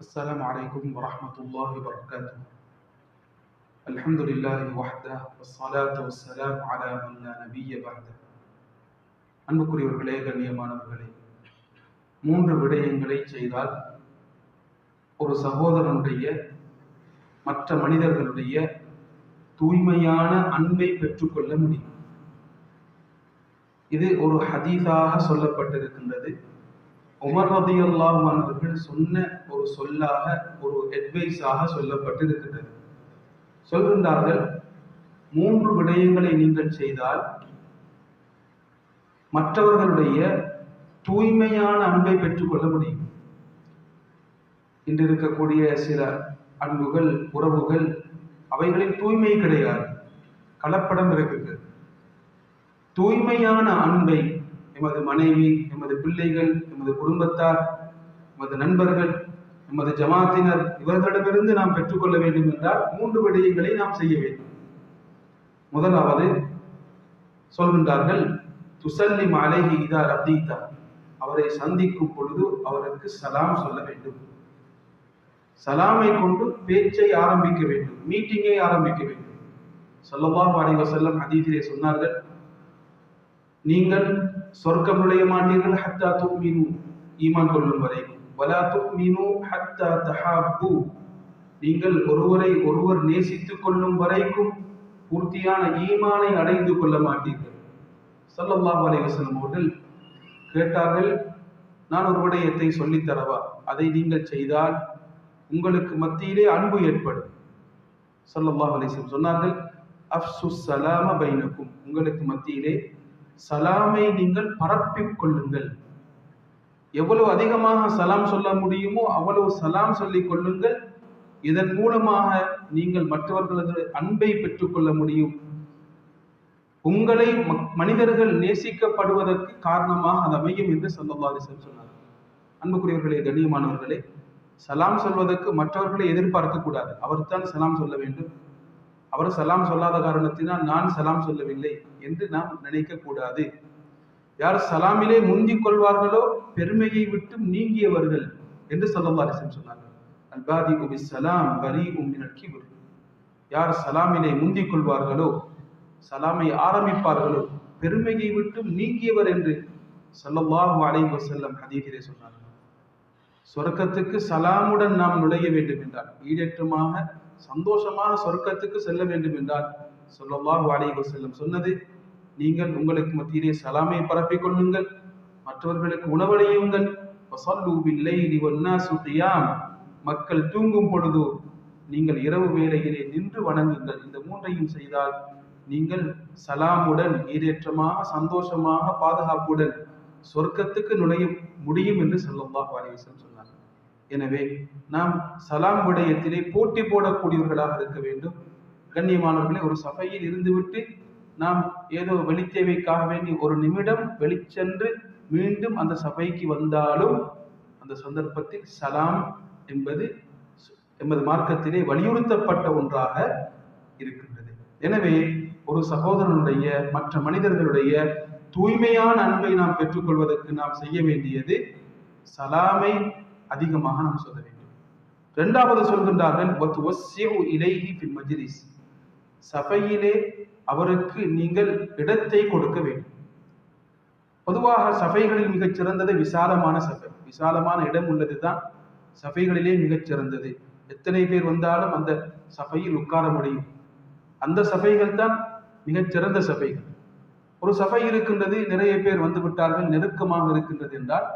السلام عليكم ورحمة الله وبركاته الحمد لله وحده والصلاة والسلام على من لا نبي بعده அன்புக்குரியவர்களே கண்ணியமானவர்களே மூன்று விடயங்களை செய்தால் ஒரு சகோதரனுடைய மற்ற மனிதர்களுடைய தூய்மையான அன்பை பெற்றுக்கொள்ள முடியும் இது ஒரு ஹதீஸாக சொல்லப்பட்டிருக்கின்றது உமர் ரதியல்லாஹு அவர்கள் சொன்ன ஒரு சொல்லாக ஒரு அட்வைஸாக சொல்லப்பட்டிருக்கின்றது. சொல்கின்றார்கள் மூன்று விடயங்களை நீங்கள் செய்தால் மற்றவர்களுடைய தூய்மையான அன்பை பெற்றுக்கொள்ள முடியும். இன்று இருக்கக்கூடிய சில அன்புகள் உறவுகள் அவைகளில் தூய்மை கிடையாது கலப்படம் இருக்குது தூய்மையான அன்பை எமது மனைவி எமது பிள்ளைகள் எமது குடும்பத்தார் எமது நண்பர்கள் எமது ஜமாத்தினர் இவர்களிடமிருந்து நாம் பெற்றுக்கொள்ள வேண்டும் என்றால் மூன்று விடயங்களை நாம் செய்ய வேண்டும். முதலாவது சொல்கின்றார்கள் துசல்லி அலைஹி இதா ரத்தீதா. அவரை சந்திக்கும் பொழுது அவருக்கு சலாம் சொல்ல வேண்டும். சலாமை கொண்டு பேச்சை ஆரம்பிக்க வேண்டும் மீட்டிங்கை ஆரம்பிக்க வேண்டும். சொல்லவா அலைஹி வஸல்லம் ஹதீஸிலே சொன்னார்கள் நீங்கள் சொர்க்கம் நுழைய மாட்டீர்கள் ஹத்தா துக்மினு ஈமான் கொள்ளும் வரை. வலா துக்மினு ஹத்தா தஹாபு. நீங்கள் ஒருவரை ஒருவர் நேசித்துக் கொள்ளும் வரைக்கும் பூர்த்தியான ஈமானை அடைந்து கொள்ள மாட்டீர்கள். ஸல்லல்லாஹு அலைஹி வஸல்லம் அவர்கள் கேட்டார்கள் நான் ஒரு விடயத்தை சொல்லித் தரவா அதை நீங்கள் செய்தால் உங்களுக்கு மத்தியிலே அன்பு ஏற்படும். ஸல்லல்லாஹு அலைஹி வஸல்லம் சொன்னார்கள் அஃப்சுஸ் சலாம பைனக்கும் உங்களுக்கு மத்தியிலே சலாமை நீங்கள் பரப்பிக் கொள்ளுங்கள். எவ்வளவு அதிகமாக சலாம் சொல்ல முடியுமோ அவ்வளவு சலாம் சொல்லிக் கொள்ளுங்கள். இதன் மூலமாக நீங்கள் மற்றவர்களது அன்பை பெற்றுக்கொள்ள முடியும். உங்களை மனிதர்கள் நேசிக்கப்படுவதற்கு காரணமாக அது அமையும் என்று சல்லல்லாஹு சொன்னார். அன்புக்குரியவர்களே கண்ணியமானவர்களே சலாம் சொல்வதற்கு மற்றவர்களை எதிர்பார்க்க கூடாது. அவர்தான் சலாம் சொல்ல வேண்டும். அவர் சலாம் சொல்லாத காரணத்தினால் நான் சலாம் சொல்லவில்லை என்று நாம் நினைக்க கூடாது யார் சலாமிலே முந்திக் கொள்வார்களோ பெருமையை விட்டு நீங்கியவர்கள் என்று சல்லல்லாஹு சொன்னார்கள். அல்பாதி உபி சலாம் பரி உம்மினல் கிபுர். யார் சலாமிலே முந்திக் கொள்வார்களோ சலாமை ஆரம்பிப்பார்களோ பெருமையை விட்டு நீங்கியவர் என்று ஸல்லல்லாஹு அலைஹி செல்லம் அதிகரே சொன்னார்கள். சொர்க்கத்துக்கு சலாமுடன் நாம் நுழைய வேண்டும் என்றால் ஈடேற்றமாக சந்தோஷமான சொர்க்கத்துக்கு செல்ல வேண்டும் என்றால் ஸல்லல்லாஹு அலைஹி செல்லும் சொன்னது நீங்கள் உங்களுக்கு மத்தியிலே சலாமை பரப்பிக் கொள்ளுங்கள் மற்றவர்களுக்கு உணவளியுங்கள். மக்கள் தூங்கும் பொழுது நீங்கள் இரவு வேலையிலே நின்று வணங்குங்கள். இந்த மூன்றையும் செய்தால் நீங்கள் சலாமுடன் ஈரேற்றமாக சந்தோஷமாக பாதுகாப்புடன் சொர்க்கத்துக்கு நுழைய முடியும் என்று ஸல்லல்லாஹு வாடகை வஸல்லம் சொன்னார் எனவே நாம் சலாம் விடயத்திலே போட்டி போடக்கூடியவர்களாக இருக்க வேண்டும். கண்ணியமானவர்களே ஒரு சபையில் இருந்துவிட்டு நாம் ஏதோ வெளித்தேவைக்காக வேண்டி ஒரு நிமிடம் வெளிச்சென்று மீண்டும் அந்த சபைக்கு வந்தாலும் அந்த சந்தர்ப்பத்தில் சலாம் என்பது எமது மார்க்கத்திலே வலியுறுத்தப்பட்ட ஒன்றாக இருக்கின்றது. எனவே ஒரு சகோதரனுடைய மற்ற மனிதர்களுடைய தூய்மையான அன்பை நாம் பெற்றுக்கொள்வதற்கு நாம் செய்ய வேண்டியது சலாமை அதிகமாக நாம் சொல்ல வேண்டும். இரண்டாவது சொல்கின்றார்கள் "வத்துவஸ்ஸிஉ சபையிலே அவருக்கு நீங்கள் இடத்தை கொடுக்க வேண்டும். பொதுவாக சபைகளில் மிகச் சிறந்தது விசாலமான சபை. விசாலமான இடம் உள்ளதுதான் சபைகளிலே மிகச் சிறந்தது. எத்தனை பேர் வந்தாலும் அந்த சபையில் உட்கார முடியும். அந்த சபைகள் தான் மிகச் சிறந்த சபைகள். ஒரு சபை இருக்கின்றது நிறைய பேர் வந்து விட்டார்கள் நெருக்கமாக இருக்கின்றது என்றால்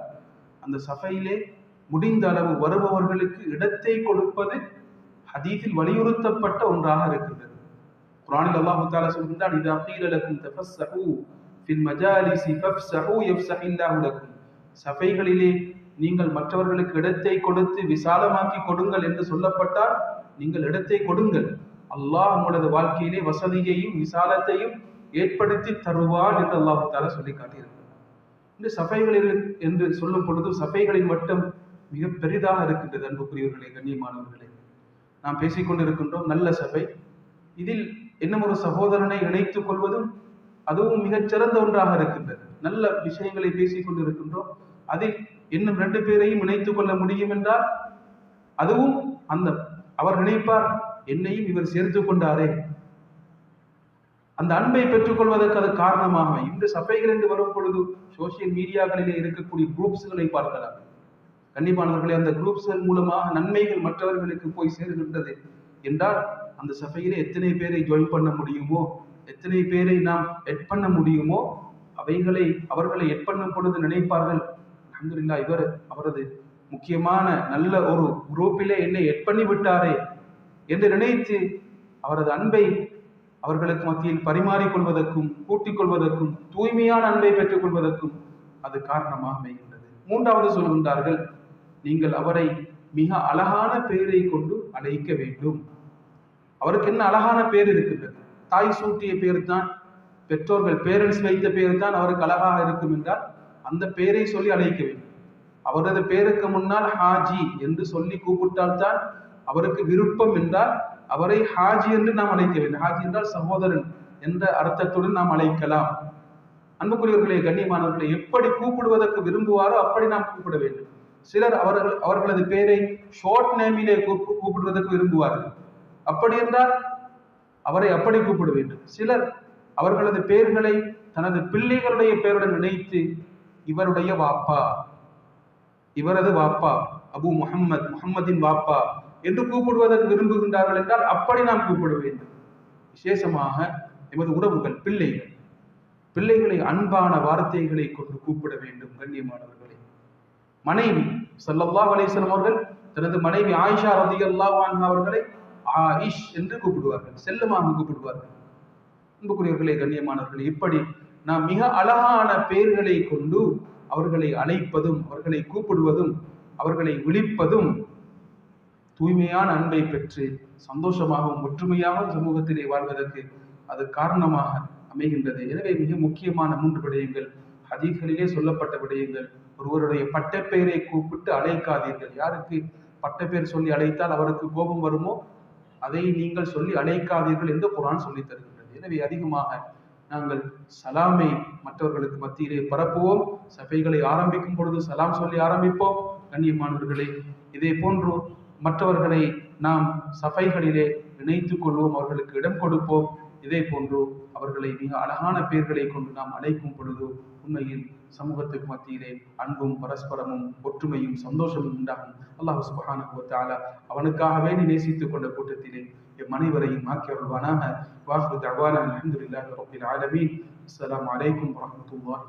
அந்த சபையிலே முடிந்த அளவு வருபவர்களுக்கு இடத்தை கொடுப்பது ஹதீஸில் வலியுறுத்தப்பட்ட ஒன்றாக இருக்கின்றது. குரானில் அல்லாஹ் தஆலா சொல்கின்றான் இதா கீல லக்கும் தஃபஸ்ஸஹு ஃபில் மஜாலிஸி ஃபஃப்ஸஹு யஃப்ஸஹில்லாஹு லக்கும். சபைகளிலே நீங்கள் மற்றவர்களுக்கு இடத்தை கொடுத்து விசாலமாக்கி கொடுங்கள் என்று சொல்லப்பட்டால் நீங்கள் இடத்தை கொடுங்கள். அல்லாஹ் உங்களது வாழ்க்கையிலே வசதியையும் விசாலத்தையும் ஏற்படுத்தி தருவான் என்று அல்லாஹு தாலா சொல்லி காட்டியிருக்கிறார் இந்த சபைகளில் என்று சொல்லும் பொழுது சபைகளின் மட்டும் மிக பெரிதாக இருக்கின்றது அன்புக்குரியவர்களே கண்ணியமானவர்களே. நாம் பேசிக்கொண்டிருக்கின்றோம் நல்ல சபை. இதில் இன்னும் ஒரு சகோதரனை இணைத்துக் கொள்வதும் அதுவும் மிகச் சிறந்த ஒன்றாக இருக்கின்றது. நல்ல விஷயங்களை பேசிக் கொண்டிருக்கின்றோம். அதில் இன்னும் ரெண்டு பேரையும் இணைத்துக் கொள்ள முடியும் என்றால் அதுவும் அந்த அவர் நினைப்பார் என்னையும் இவர் சேர்த்து கொண்டாரே. அந்த அன்பை பெற்றுக்கொள்வதற்கு அது காரணமாக இந்த சபைகள் என்று வரும் பொழுது சோசியல் மீடியாக்களிலே இருக்கக்கூடிய குரூப்ஸ்களை பார்க்கலாம். கண்டிப்பானவர்களே அந்த குரூப்ஸ்கள் மூலமாக நன்மைகள் மற்றவர்களுக்கு போய் சேருகின்றது. என்றால் அந்த சபையிலே எத்தனை பேரை ஜாயின் பண்ண முடியுமோ எத்தனை பேரை நாம் எட் பண்ண முடியுமோ அவைகளை அவர்களை எட் பண்ணும் பொழுது நினைப்பார்கள் அலமதுல்லா இவர் அவரது முக்கியமான நல்ல ஒரு குரூப்பிலே என்னை எட் பண்ணி விட்டாரே என்று நினைத்து அவரது அன்பை அவர்களுக்கு மத்தியில் பரிமாறிக்கொள்வதற்கும் கூட்டிக் கொள்வதற்கும் தூய்மையான அன்பை பெற்றுக் கொள்வதற்கும் அது காரணமாக அமைகின்றது. மூன்றாவது சொல்கின்றார்கள் நீங்கள் அவரை மிக அழகான பெயரை கொண்டு அழைக்க வேண்டும். அவருக்கு என்ன அழகான பேர் இருக்கின்றது? தாய் சூட்டிய பேர் தான் பெற்றோர்கள் பேரண்ட்ஸ் வைத்த பேர் தான் அவருக்கு அழகாக இருக்கும் என்றால் அந்த பெயரை சொல்லி அழைக்க வேண்டும். அவரது பெயருக்கு முன்னால் ஹாஜி என்று சொல்லி கூப்பிட்டால்தான் அவருக்கு விருப்பம் என்றால் அவரை ஹாஜி என்று நாம் அழைக்க வேண்டும். ஹாஜி என்றால் சகோதரன் என்ற அர்த்தத்துடன் நாம் அழைக்கலாம். அன்புக்குரியவர்களே கண்ணியமானவர்களை எப்படி கூப்பிடுவதற்கு விரும்புவாரோ அப்படி நாம் கூப்பிட வேண்டும். சிலர் அவர்கள் அவர்களது பெயரை ஷார்ட் நேமிலே கூப்பிடுவதற்கு விரும்புவார்கள். அப்படி என்றால் அவரை அப்படி கூப்பிட வேண்டும். சிலர் அவர்களது பெயர்களை தனது பிள்ளைகளுடைய பெயருடன் நினைத்து இவருடைய வாப்பா இவரது வாப்பா அபு முஹம்மத் முகம்மதின் வாப்பா என்று கூப்பிடுவதற்கு விரும்புகின்றார்கள் என்றால் அப்படி நாம் கூப்பிட வேண்டும். விசேஷமாக எமது உறவுகள் பிள்ளைகள் பிள்ளைகளை அன்பான வார்த்தைகளை கொண்டு கூப்பிட வேண்டும் கண்ணியமானவர்கள். மனைவி ஸல்லல்லாஹு அலைஹி அவர்கள் தனது மனைவி ஆயிஷா ரதி அன்ஹா அவர்களை ஆயிஷ் என்று கூப்பிடுவார்கள் செல்லமாக கூப்பிடுவார்கள். அன்புக்குரியவர்களே கண்ணியமானவர்களே இப்படி நாம் மிக அழகான பெயர்களை கொண்டு அவர்களை அழைப்பதும் அவர்களை கூப்பிடுவதும் அவர்களை விழிப்பதும் தூய்மையான அன்பை பெற்று சந்தோஷமாகவும் ஒற்றுமையாகவும் சமூகத்திலே வாழ்வதற்கு அது காரணமாக அமைகின்றது. எனவே மிக முக்கியமான மூன்று விடயங்கள் ஹதீஸ்களிலே சொல்லப்பட்ட விடயங்கள். ஒருவருடைய பட்டப்பெயரை கூப்பிட்டு அழைக்காதீர்கள். யாருக்கு பட்டப்பெயர் சொல்லி அழைத்தால் அவருக்கு கோபம் வருமோ? அதை நீங்கள் சொல்லி அழைக்காதீர்கள் என்று குரான் சொல்லித் தருகின்றது. எனவே அதிகமாக நாங்கள் சலாமை மற்றவர்களுக்கு மத்தியிலே பரப்புவோம். சபைகளை ஆரம்பிக்கும் பொழுது சலாம் சொல்லி ஆரம்பிப்போம். கண்ணியமானவர்களே இதே போன்று மற்றவர்களை நாம் சபைகளிலே இணைத்துக் கொள்வோம். அவர்களுக்கு இடம் கொடுப்போம். இதே போன்று அவர்களை மிக அழகான பெயர்களை கொண்டு நாம் அழைக்கும் பொழுது உண்மையில் சமூகத்துக்கு மத்தியிலே அன்பும் பரஸ்பரமும் ஒற்றுமையும் சந்தோஷமும் உண்டாகும். அல்லாஹ் சுபஹான அவனுக்காகவே நீ நேசித்துக் கொண்ட கூட்டத்திலே எம் அனைவரையும் ஆக்கி அருள்வானாக வாஹு தவானா அலமதுல்லாஹ் ரபில் ஆலமீன். அஸ்லாம் அலைக்கும் வரமத்துல்லாஹ்